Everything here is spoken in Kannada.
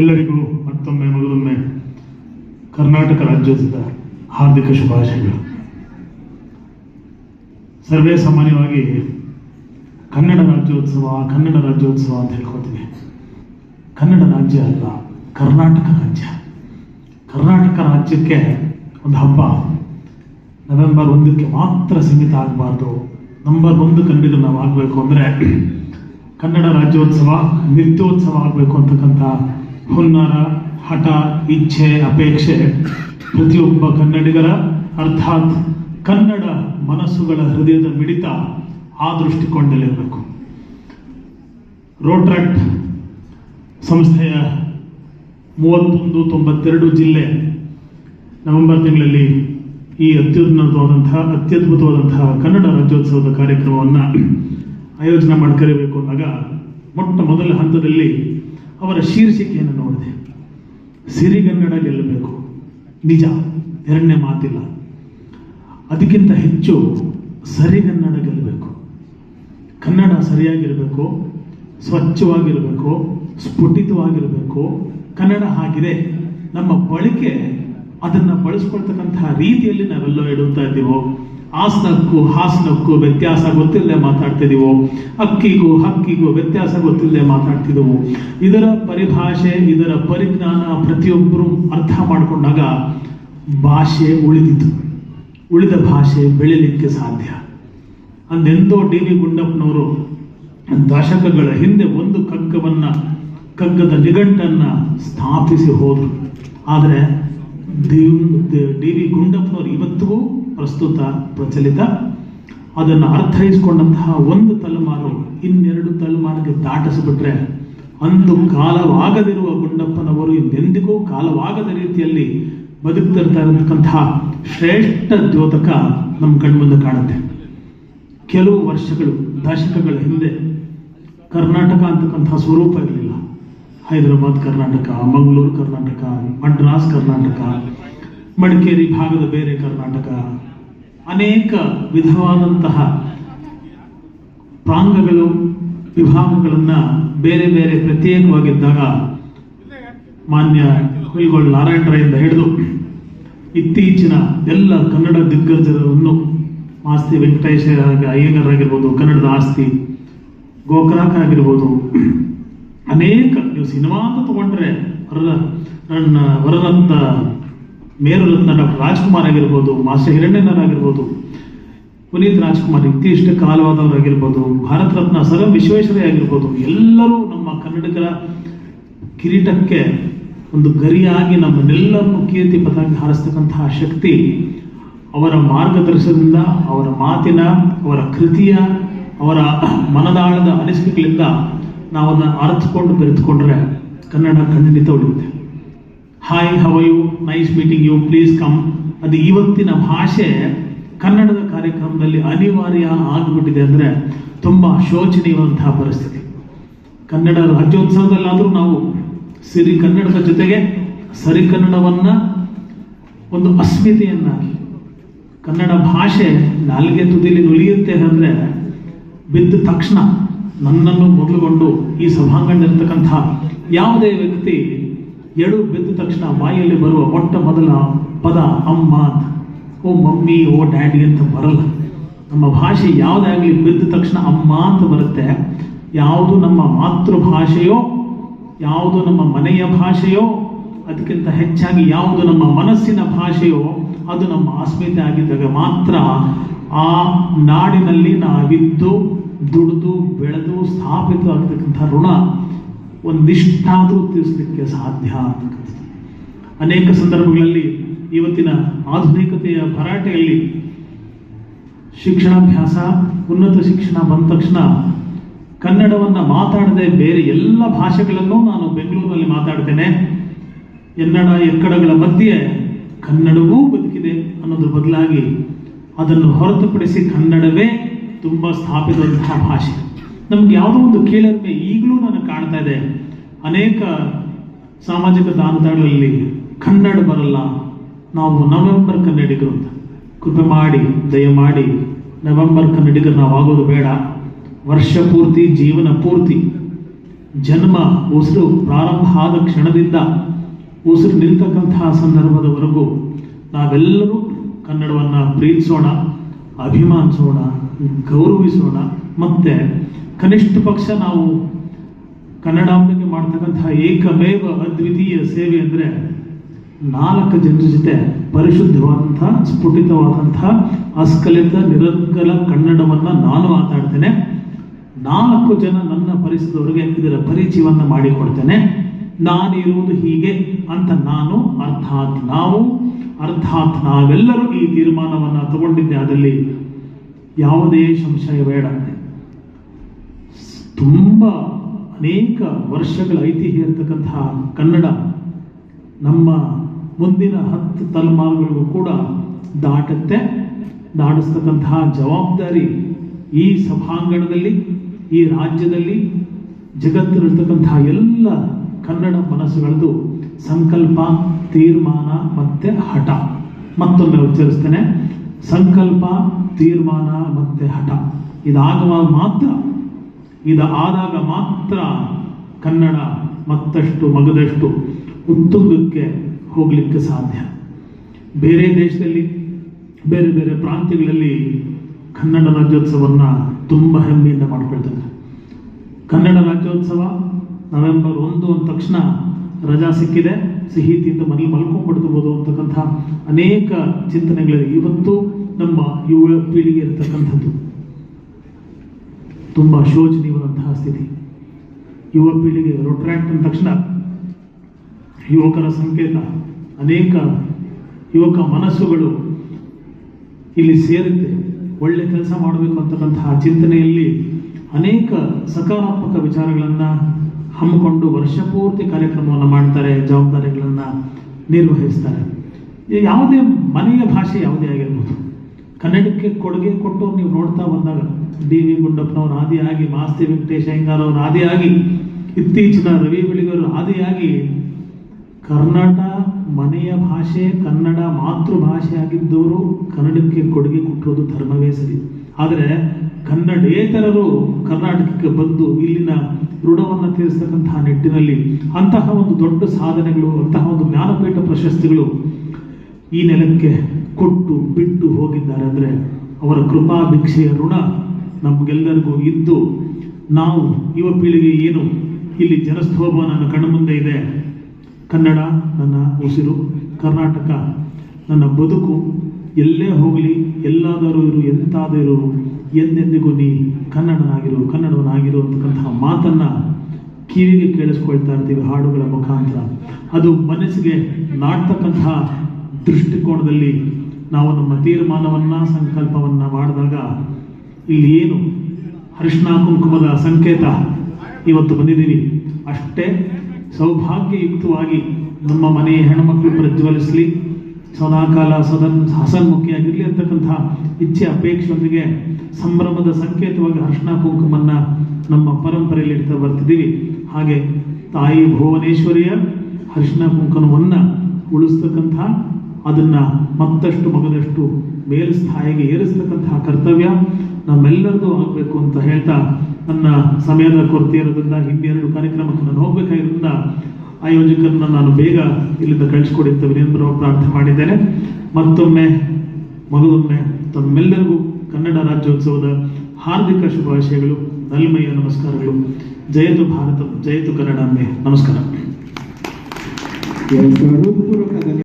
ಎಲ್ಲರಿಗೂ ಮತ್ತೊಮ್ಮೆ ಮೊದಲೊಮ್ಮೆ ಕರ್ನಾಟಕ ರಾಜ್ಯೋತ್ಸವದ ಹಾರ್ದಿಕ ಶುಭಾಶಯಗಳು. ಸರ್ವೇ ಸಾಮಾನ್ಯವಾಗಿ ಕನ್ನಡ ರಾಜ್ಯೋತ್ಸವ ಕನ್ನಡ ರಾಜ್ಯೋತ್ಸವ ಅಂತ ಹೇಳ್ಕೊತೀವಿ ಕನ್ನಡ ರಾಜ್ಯ ಅಲ್ಲ, ಕರ್ನಾಟಕ ರಾಜ್ಯ. ಕರ್ನಾಟಕ ರಾಜ್ಯಕ್ಕೆ ಒಂದು ಹಬ್ಬ. ನವೆಂಬರ್ ಒಂದಕ್ಕೆ ಮಾತ್ರ ಸೀಮಿತ ಆಗಬಾರ್ದು. ನಂಬರ್ ಒಂದು ಕನ್ನಡಿಗರು ನಾವು ಆಗಬೇಕು ಅಂದರೆ ಕನ್ನಡ ರಾಜ್ಯೋತ್ಸವ, ನಿತ್ಯೋತ್ಸವ ಆಗಬೇಕು ಅಂತಕ್ಕಂಥ ಹುನ್ನಾರ, ಹಠ, ಇಚ್ಛೆ, ಅಪೇಕ್ಷೆ ಪ್ರತಿಯೊಬ್ಬ ಕನ್ನಡಿಗರ ಅರ್ಥಾತ್ ಕನ್ನಡ ಮನಸ್ಸುಗಳ ಹೃದಯದ ಮಿಡಿತ ಆ ದೃಷ್ಟಿಕೋನದಲ್ಲಿರಬೇಕು. ರೋಟ್ರಾಕ್ಟ್ ಸಂಸ್ಥೆಯ ಮೂವತ್ತೊಂದು ತೊಂಬತ್ತೆರಡು ಜಿಲ್ಲೆ ನವೆಂಬರ್ ತಿಂಗಳಲ್ಲಿ ಈ ಅತ್ಯುನ್ನತವಾದಂತಹ, ಅತ್ಯದ್ಭುತವಾದಂತಹ ಕನ್ನಡ ರಾಜ್ಯೋತ್ಸವದ ಕಾರ್ಯಕ್ರಮವನ್ನು ಆಯೋಜನೆ ಮಾಡ್ಕರಿಬೇಕು ಅಂದಾಗ ಮೊಟ್ಟ ಮೊದಲ ಹಂತದಲ್ಲಿ ಅವರ ಶೀರ್ಷಿಕೆಯನ್ನು ನೋಡಿದೆ. ಸಿರಿಗನ್ನಡ ಗೆಲ್ಲಬೇಕು. ನಿಜ, ಎರಡನೇ ಮಾತಿಲ್ಲ. ಅದಕ್ಕಿಂತ ಹೆಚ್ಚು ಸರಿಗನ್ನಡ ಗೆಲ್ಲಬೇಕು. ಕನ್ನಡ ಸರಿಯಾಗಿರಬೇಕು, ಸ್ವಚ್ಛವಾಗಿರಬೇಕು, ಸ್ಫುಟಿತವಾಗಿರಬೇಕು. ಕನ್ನಡ ಹಾಗಿದೆ. ನಮ್ಮ ಬಳಕೆ ಅದನ್ನು ಬಳಸ್ಕೊಳ್ತಕ್ಕಂತಹ ರೀತಿಯಲ್ಲಿ ನಾವೆಲ್ಲ ಇಡುತ್ತಾ ಇದ್ದೀವೋ. ಆಸನಕ್ಕೂ ಹಾಸನಕ್ಕೂ ವ್ಯತ್ಯಾಸ ಗೊತ್ತಿಲ್ಲದೆ ಮಾತಾಡ್ತಿದ್ದೀವೋ ಅಕ್ಕಿಗೂ ಹಕ್ಕಿಗೂ ವ್ಯತ್ಯಾಸ ಗೊತ್ತಿಲ್ಲದೆ ಮಾತಾಡ್ತಿದ್ದೆವು ಇದರ ಪರಿಭಾಷೆ, ಇದರ ಪರಿಜ್ಞಾನ ಪ್ರತಿಯೊಬ್ಬರು ಅರ್ಥ ಮಾಡಿಕೊಂಡಾಗ ಭಾಷೆ ಉಳಿದಿತ್ತು. ಉಳಿದ ಭಾಷೆ ಬೆಳಿಲಿಕ್ಕೆ ಸಾಧ್ಯ. ಅಂದೆಂದೋ ಡಿ ವಿ ಗುಂಡಪ್ಪನವರು ದಶಕಗಳ ಹಿಂದೆ ಒಂದು ಕಗ್ಗವನ್ನು ಕಗ್ಗದ ನಿಘಂಟನ್ನು ಸ್ಥಾಪಿಸಿ ಹೋದರು. ಆದರೆ ಡಿ ವಿ ಗುಂಡಪ್ಪನವರು ಇವತ್ತಿಗೂ ಪ್ರಸ್ತುತ ಪ್ರಚಲಿತ. ಅದನ್ನು ಅರ್ಥೈಸ್ಕೊಂಡಂತಹ ಒಂದು ತಲೆಮಾರು ಇನ್ನೆರಡು ತಲೆಮಾರಿಗೆ ದಾಟಿಸಿಬಿಟ್ರೆ ಅಂದು ಕಾಲವಾಗದಿರುವ ಗುಂಡಪ್ಪನವರು ಇನ್ನೆಂದಿಗೂ ಕಾಲವಾಗದ ರೀತಿಯಲ್ಲಿ ಬದುಕ್ತಿರ್ತಾ ಇರತಕ್ಕಂತಹ ಶ್ರೇಷ್ಠ ದ್ಯೋತಕ ನಮ್ಮ ಕಣ್ಮುಂದೆ ಕಾಣುತ್ತೆ. ಕೆಲವು ವರ್ಷಗಳು, ದಶಕಗಳ ಹಿಂದೆ ಕರ್ನಾಟಕ ಅಂತಕ್ಕಂತಹ ಸ್ವರೂಪ ಇರಲಿಲ್ಲ. ಹೈದರಾಬಾದ್ ಕರ್ನಾಟಕ, ಮಂಗಳೂರು ಕರ್ನಾಟಕ, ಮಡ್ರಾಸ್ ಕರ್ನಾಟಕ, ಮಡಿಕೇರಿ ಭಾಗದ ಬೇರೆ ಕರ್ನಾಟಕ ಅನೇಕ ವಿಧವಾದಂತಹ ಪ್ರಾಂಗಗಳು, ವಿಭಾಗಗಳನ್ನು ಬೇರೆ ಬೇರೆ ಪ್ರತ್ಯೇಕವಾಗಿದ್ದಾಗ ಮಾನ್ಯ ಹುಯಿಗೋಳ್ ನಾರಾಯಣರಾಯಿಂದ ಹಿಡಿದು ಇತ್ತೀಚಿನ ಎಲ್ಲ ಕನ್ನಡ ದಿಗ್ಗಜರನ್ನು ಆಸ್ತಿ ವೆಂಕಟೇಶ್ವರ ಅಯ್ಯಂಗರಾಗಿರ್ಬೋದು ಕನ್ನಡದ ಆಸ್ತಿ ಗೋಕರಾಕ್ ಆಗಿರ್ಬೋದು, ಅನೇಕ ನೀವು ಸಿನಿಮಾ ಅಂತ ತಗೊಂಡ್ರೆ ವರದ ನನ್ನ ಡಾಕ್ಟರ್ ರಾಜ್ಕುಮಾರ್ ಆಗಿರ್ಬೋದು ಮಾಸ್ಟರ್ ಹಿರಣ್ಯನವರಾಗಿರ್ಬೋದು ಪುನೀತ್ ರಾಜ್ಕುಮಾರ್ ಇತ್ತೀಷ್ಟ ಕಾಲವಾದವರಾಗಿರ್ಬೋದು, ಭಾರತ ರತ್ನ ಸರ್ ವಿಶ್ವೇಶ್ವರಯ್ಯ ಆಗಿರ್ಬೋದು, ಎಲ್ಲರೂ ನಮ್ಮ ಕನ್ನಡಿಗರ ಕಿರೀಟಕ್ಕೆ ಒಂದು ಗರಿಯಾಗಿ ನಮ್ಮನ್ನೆಲ್ಲರನ್ನು ಕೀರ್ತಿ ಪತಾಗಿ ಹಾರಿಸ್ತಕ್ಕಂತಹ ಶಕ್ತಿ ಅವರ ಮಾರ್ಗದರ್ಶನದಿಂದ, ಅವರ ಮಾತಿನ, ಅವರ ಕೃತಿಯ, ಅವರ ಮನದಾಳದ ಅನಿಸಿಕೆಗಳಿಂದ ನಾವು ಅದನ್ನು ಅರ್ಥಕೊಂಡು ಬೆರೆತುಕೊಂಡ್ರೆ ಕನ್ನಡ ಖಂಡಿತ ಉಳಿಯುತ್ತೆ. Hi how are you nice meeting you please come ಅದು ಇವತ್ತಿನ ಭಾಷೆ ಕನ್ನಡದ ಕಾರ್ಯಕ್ರಮದಲ್ಲಿ ಅನಿವಾರ್ಯ ಆಗಿಬಿಟ್ಟಿದೆ ಅಂದರೆ ತುಂಬ ಶೋಚನೀಯವಂತಹ ಪರಿಸ್ಥಿತಿ. ಕನ್ನಡ ರಾಜ್ಯೋತ್ಸವದಲ್ಲಾದರೂ ನಾವು ಸಿರಿ ಕನ್ನಡದ ಜೊತೆಗೆ ಸರಿ ಕನ್ನಡವನ್ನ ಒಂದು ಅಸ್ಮಿತೆಯನ್ನಾಗಿ, ಕನ್ನಡ ಭಾಷೆ ನಾಲ್ಗೆ ತುದಿಲಿ ನುಲಿಯುತ್ತೆ ಅಂದರೆ ಬಿದ್ದ ತಕ್ಷಣ ನನ್ನನ್ನು ಮೊದಲುಗೊಂಡು ಈ ಸಭಾಂಗಣದಲ್ಲಿರ್ತಕ್ಕಂಥ ಯಾವುದೇ ವ್ಯಕ್ತಿ ಎಡು ಬಿದ್ದ ತಕ್ಷಣ ಬಾಯಲ್ಲಿ ಬರುವ ಮೊಟ್ಟ ಮೊದಲ ಪದ ಅಮ್ಮ ಅಂತ ಓ ಮಮ್ಮಿ, ಓ ಡ್ಯಾಡಿ ಅಂತ ಬರಲ್ಲ. ನಮ್ಮ ಭಾಷೆ ಯಾವುದೇ ಆಗಲಿ ಬಿದ್ದ ತಕ್ಷಣ ಅಮ್ಮ ಅಂತ ಬರುತ್ತೆ. ಯಾವುದು ನಮ್ಮ ಮಾತೃಭಾಷೆಯೋ, ಯಾವುದು ನಮ್ಮ ಮನೆಯ ಭಾಷೆಯೋ, ಅದಕ್ಕಿಂತ ಹೆಚ್ಚಾಗಿ ಯಾವುದು ನಮ್ಮ ಮನಸ್ಸಿನ ಭಾಷೆಯೋ, ಅದು ನಮ್ಮ ಅಸ್ಮಿತೆ ಆಗಿದ್ದಾಗ ಮಾತ್ರ ಆ ನಾಡಿನಲ್ಲಿ ನಾವಿದ್ದು, ದುಡಿದು, ಬೆಳೆದು ಸ್ಥಾಪಿತವಾಗಿರ್ತಕ್ಕಂಥ ಋಣ. ಒಂದಿಷ್ಟಾದರೂ ತಿಳಿಸಲಿಕ್ಕೆ ಸಾಧ್ಯ ಅಂತಕ್ಕಂಥದ್ದು ಅನೇಕ ಸಂದರ್ಭಗಳಲ್ಲಿ ಇವತ್ತಿನ ಆಧುನಿಕತೆಯ ಭರಾಟೆಯಲ್ಲಿ ಶಿಕ್ಷಣಾಭ್ಯಾಸ, ಉನ್ನತ ಶಿಕ್ಷಣ ಬಂದ ತಕ್ಷಣ ಕನ್ನಡವನ್ನು ಮಾತಾಡದೆ ಬೇರೆ ಎಲ್ಲ ಭಾಷೆಗಳನ್ನೂ ನಾನು ಬೆಂಗಳೂರಿನಲ್ಲಿ ಮಾತಾಡ್ತೇನೆ. ಎನ್ನಡ, ಎಕ್ಕಡಗಳ ಮಧ್ಯೆ ಕನ್ನಡವೂ ಬದುಕಿದೆ ಅನ್ನೋದ್ರ ಬದಲಾಗಿ ಅದನ್ನು ಹೊರತುಪಡಿಸಿ ಕನ್ನಡವೇ ತುಂಬ ಸ್ಥಾಪಿತವಂತಹ ಭಾಷೆ. ನಮ್ಗೆ ಯಾವುದೋ ಒಂದು ಕೀಳರಿಮೆ ಈಗಲೂ ನಾನು ಕಾಣ್ತಾ ಇದೆ. ಅನೇಕ ಸಾಮಾಜಿಕ ದಾನದಾಳಲ್ಲಿ ಕನ್ನಡ ಬರಲ್ಲ. ನಾವು ನವೆಂಬರ್ ಕನ್ನಡಿಗರು ಅಂತ. ಕೃಪೆ ಮಾಡಿ ದಯಮಾಡಿ ನವೆಂಬರ್ ಕನ್ನಡಿಗರು ನಾವು ಆಗೋದು ಬೇಡ. ವರ್ಷ ಪೂರ್ತಿ, ಜೀವನ ಪೂರ್ತಿ. ಜನ್ಮ, ಉಸಿರು ಪ್ರಾರಂಭ ಆದ ಕ್ಷಣದಿಂದ ಉಸಿರು ನಿಲ್ತಕ್ಕಂತಹ ಸಂದರ್ಭದವರೆಗೂ ನಾವೆಲ್ಲರೂ ಕನ್ನಡವನ್ನು ಪ್ರೀತಿಸೋಣ, ಅಭಿಮಾನಿಸೋಣ, ಗೌರವಿಸೋಣ. ಮತ್ತೆ ಕನಿಷ್ಠ ಪಕ್ಷ ನಾವು ಕನ್ನಡಾಂಬೆಗೆ ಮಾಡ್ತಕ್ಕಂತಹ ಏಕಮೇವ ಅದ್ವಿತೀಯ ಸೇವೆ ಅಂದರೆ ನಾಲ್ಕು ಜನರ ಜೊತೆ ಪರಿಶುದ್ಧವಾದಂಥ, ಸ್ಫುಟಿತವಾದಂಥ ಅಸ್ಖಲಿತ ನಿರಂಕಲ ಕನ್ನಡವನ್ನು ನಾನು ಮಾತಾಡ್ತೇನೆ. ನಾಲ್ಕು ಜನ ನನ್ನ ಪರಿಸರದವರಿಗೆ ಇದರ ಪರಿಚಯವನ್ನು ಮಾಡಿಕೊಡ್ತೇನೆ. ನಾನಿರುವುದು ಹೀಗೆ ಅಂತ ನಾನು ಅರ್ಥಾತ್ ನಾವು, ಅರ್ಥಾತ್ ನಾವೆಲ್ಲರೂ ಈ ತೀರ್ಮಾನವನ್ನು ತಗೊಂಡಿದ್ದೆ. ಅದರಲ್ಲಿ ಯಾವುದೇ ಸಂಶಯ ಬೇಡ. ತುಂಬ ಅನೇಕ ವರ್ಷಗಳ ಐತಿಹ್ಯ ಇರತಕ್ಕಂತಹ ಕನ್ನಡ ನಮ್ಮ ಮುಂದಿನ ಹತ್ತು ತಲೆಮಾರುಗಳಿಗೂ ಕೂಡ ದಾಟುತ್ತೆ. ದಾಟಿಸ್ತಕ್ಕಂತಹ ಜವಾಬ್ದಾರಿ ಈ ಸಭಾಂಗಣದಲ್ಲಿ, ಈ ರಾಜ್ಯದಲ್ಲಿ, ಜಗತ್ತಿನಲ್ಲಿರ್ತಕ್ಕಂತಹ ಎಲ್ಲ ಕನ್ನಡ ಮನಸ್ಸುಗಳದ್ದು ಸಂಕಲ್ಪ, ತೀರ್ಮಾನ ಮತ್ತೆ ಹಠ. ಮತ್ತೊಮ್ಮೆ ಉಚ್ಚರಿಸ್ತೇನೆ. ಸಂಕಲ್ಪ, ತೀರ್ಮಾನ ಮತ್ತೆ ಹಠ. ಇದಾಗುವಾಗ ಮಾತ್ರ ಇದು ಆದಾಗ ಮಾತ್ರ ಕನ್ನಡ ಮತ್ತಷ್ಟು ಮಗದಷ್ಟು ಉತ್ತುಂಗಕ್ಕೆ ಹೋಗಲಿಕ್ಕೆ ಸಾಧ್ಯ. ಬೇರೆ ದೇಶದಲ್ಲಿ, ಬೇರೆ ಬೇರೆ ಪ್ರಾಂತ್ಯಗಳಲ್ಲಿ ಕನ್ನಡ ರಾಜ್ಯೋತ್ಸವವನ್ನು ತುಂಬ ಹೆಮ್ಮೆಯಿಂದ ಮಾಡ್ಕೊಳ್ತಾರೆ. ಕನ್ನಡ ರಾಜ್ಯೋತ್ಸವ ನವೆಂಬರ್ ಒಂದು ಅಂದ ತಕ್ಷಣ ರಜಾ ಸಿಕ್ಕಿದೆ. ಸಿಹಿ ತಿಂದು ಮನೇಲಿ ಮಲ್ಕೊಂಡ್ಬಿಡ್ತಬೋದು ಅಂತಕ್ಕಂಥ ಅನೇಕ ಚಿಂತನೆಗಳಿವೆ. ಇವತ್ತು ನಮ್ಮ ಯುವ ಪೀಳಿಗೆ ಇರತಕ್ಕಂಥದ್ದು. ತುಂಬ ಶೋಚನೀಯವಾದಂತಹ ಸ್ಥಿತಿ. ಯುವ ಪೀಳಿಗೆ ರೊಟ್ರಾಕ್ಟ್ ಅಂದ ತಕ್ಷಣ ಯುವಕರ ಸಂಕೇತ. ಅನೇಕ ಯುವಕ ಮನಸ್ಸುಗಳು ಇಲ್ಲಿ ಸೇರುತ್ತೆ. ಒಳ್ಳೆ ಕೆಲಸ ಮಾಡಬೇಕು ಅಂತಕ್ಕಂತಹ ಚಿಂತನೆಯಲ್ಲಿ ಅನೇಕ ಸಕಾರಾತ್ಮಕ ವಿಚಾರಗಳನ್ನು ಹಮ್ಮಿಕೊಂಡು ವರ್ಷಪೂರ್ತಿ ಕಾರ್ಯಕ್ರಮವನ್ನು ಮಾಡ್ತಾರೆ, ಜವಾಬ್ದಾರಿಗಳನ್ನು ನಿರ್ವಹಿಸ್ತಾರೆ. ಯಾವುದೇ ಮನೆಯ ಭಾಷೆ ಯಾವುದೇ ಆಗಿರ್ಬೋದು. ಕನ್ನಡಕ್ಕೆ ಕೊಡುಗೆ ಕೊಟ್ಟು ನೀವು ನೋಡ್ತಾ ಬಂದಾಗ ಡಿ ವಿ ಗುಂಡಪ್ಪನವರು ಆದಿಯಾಗಿ ಮಾಸ್ತಿ ವೆಂಕಟೇಶ್ ಅಯ್ಯಂಗಾರ್ ಆದಿಯಾಗಿ ಇತ್ತೀಚಿನ ರವಿ ಬೆಳಿಗರು ಆದಿಯಾಗಿ ಕರ್ನಾಟ ಮನೆಯ ಭಾಷೆ, ಕನ್ನಡ ಮಾತೃಭಾಷೆ ಆಗಿದ್ದವರು ಕನ್ನಡಕ್ಕೆ ಕೊಡುಗೆ ಕೊಟ್ಟಿರೋದು ಧರ್ಮವೇ ಸರಿ. ಆದರೆ ಕನ್ನಡೇತರರು ಕರ್ನಾಟಕಕ್ಕೆ ಬಂದು ಇಲ್ಲಿನ ಋಣವನ್ನು ತೀರಿಸ್ತಕ್ಕಂತಹ ನಿಟ್ಟಿನಲ್ಲಿ ಅಂತಹ ಒಂದು ದೊಡ್ಡ ಸಾಧನೆಗಳು, ಅಂತಹ ಒಂದು ಜ್ಞಾನಪೀಠ ಪ್ರಶಸ್ತಿಗಳು ಈ ನೆಲಕ್ಕೆ ಕೊಟ್ಟು ಬಿಟ್ಟು ಹೋಗಿದ್ದಾರೆ ಅಂದರೆ ಅವರ ಕೃಪಾ ಭಿಕ್ಷೆಯ ಋಣ ನಮಗೆಲ್ಲರಿಗೂ ಇದ್ದು ನಾವು ಯುವ ಪೀಳಿಗೆ ಏನು? ಇಲ್ಲಿ ಜನಸ್ತೋಭ ನನ್ನ ಕಣ್ಮುಂದೆ ಇದೆ. ಕನ್ನಡ ನನ್ನ ಉಸಿರು, ಕರ್ನಾಟಕ ನನ್ನ ಬದುಕು. ಎಲ್ಲೇ ಹೋಗಲಿ, ಎಲ್ಲಾದರೂ ಇರು, ಎಂತಾದರೂ ಎಂದೆಂದಿಗೂ ನೀ ಕನ್ನಡನಾಗಿರು, ಕನ್ನಡವನಾಗಿರು ಅಂತಕ್ಕಂತಹ ಮಾತನ್ನು ಕಿವಿಗೆ ಕೇಳಿಸ್ಕೊಳ್ತಾ ಇರ್ತೀವಿ ಹಾಡುಗಳ ಮುಖಾಂತರ. ಅದು ಮನಸ್ಸಿಗೆ ನಾಡ್ತಕ್ಕಂತಹ ದೃಷ್ಟಿಕೋನದಲ್ಲಿ ನಾವು ನಮ್ಮ ತೀರ್ಮಾನವನ್ನು, ಸಂಕಲ್ಪವನ್ನು ಮಾಡಿದಾಗ ಇಲ್ಲಿ ಏನು ಅರಿಶಿನ ಕುಂಕುಮದ ಸಂಕೇತ ಇವತ್ತು ಬಂದಿದ್ದೀವಿ. ಅಷ್ಟೇ ಸೌಭಾಗ್ಯಯುಕ್ತವಾಗಿ ನಮ್ಮ ಮನೆಯ ಹೆಣ್ಮಕ್ಳು ಪ್ರಜ್ವಲಿಸಲಿ. ಸದಾಕಾಲ ಸದನ್ ಹಸನ್ಮುಖಿಯಾಗಿರಲಿ ಅಂತಕ್ಕಂಥ ಇಚ್ಛೆ, ಅಪೇಕ್ಷೆಯೊಂದಿಗೆ ಸಂಭ್ರಮದ ಸಂಕೇತವಾಗಿ ಹರ್ಷಣ ಕುಂಕುಮನ್ನ ನಮ್ಮ ಪರಂಪರೆಯಲ್ಲಿ ಇಡ್ತಾ ಬರ್ತಿದ್ದೀವಿ. ಹಾಗೆ ತಾಯಿ ಭುವನೇಶ್ವರಿಯ ಹರ್ಷಣ ಕುಂಕುಮವನ್ನು ಉಳಿಸ್ತಕ್ಕಂಥ ಅದನ್ನ ಮತ್ತಷ್ಟು ಮಗದಷ್ಟು ಮೇಲ್ಸ್ಥಾಯಿಗೆ ಏರಿಸ್ತಕ್ಕಂತಹ ಕರ್ತವ್ಯ ನಮ್ಮೆಲ್ಲರದು ಆಗಬೇಕು ಅಂತ ಹೇಳ್ತಾ ನನ್ನ ಸಮಯದ ಕೊರತೆ ಇರೋದ್ರಿಂದ ಇನ್ನೆರಡು ಕಾರ್ಯಕ್ರಮಕ್ಕೆ ನಾನು ಹೋಗ್ಬೇಕಾಗಿರೋದ್ರಿಂದ ಆಯೋಜಕರನ್ನ ನಾನು ಬೇಗ ಇಲ್ಲಿಂದ ಕಳಿಸ್ಕೊಡಿ ಅಂತ ವಿನಮ್ರವಾಗಿ ಪ್ರಾರ್ಥನೆ ಮಾಡಿದ್ದೇನೆ. ಮತ್ತೊಮ್ಮೆ, ಮಗದೊಮ್ಮೆ ತಮ್ಮೆಲ್ಲರಿಗೂ ಕನ್ನಡ ರಾಜ್ಯೋತ್ಸವದ ಹಾರ್ದಿಕ ಶುಭಾಶಯಗಳು ನಲ್ಮೆಯ ನಮಸ್ಕಾರಗಳು. ಜಯತು ಭಾರತ ಜಯತು ಕನ್ನಡ. ನಮಸ್ಕಾರ.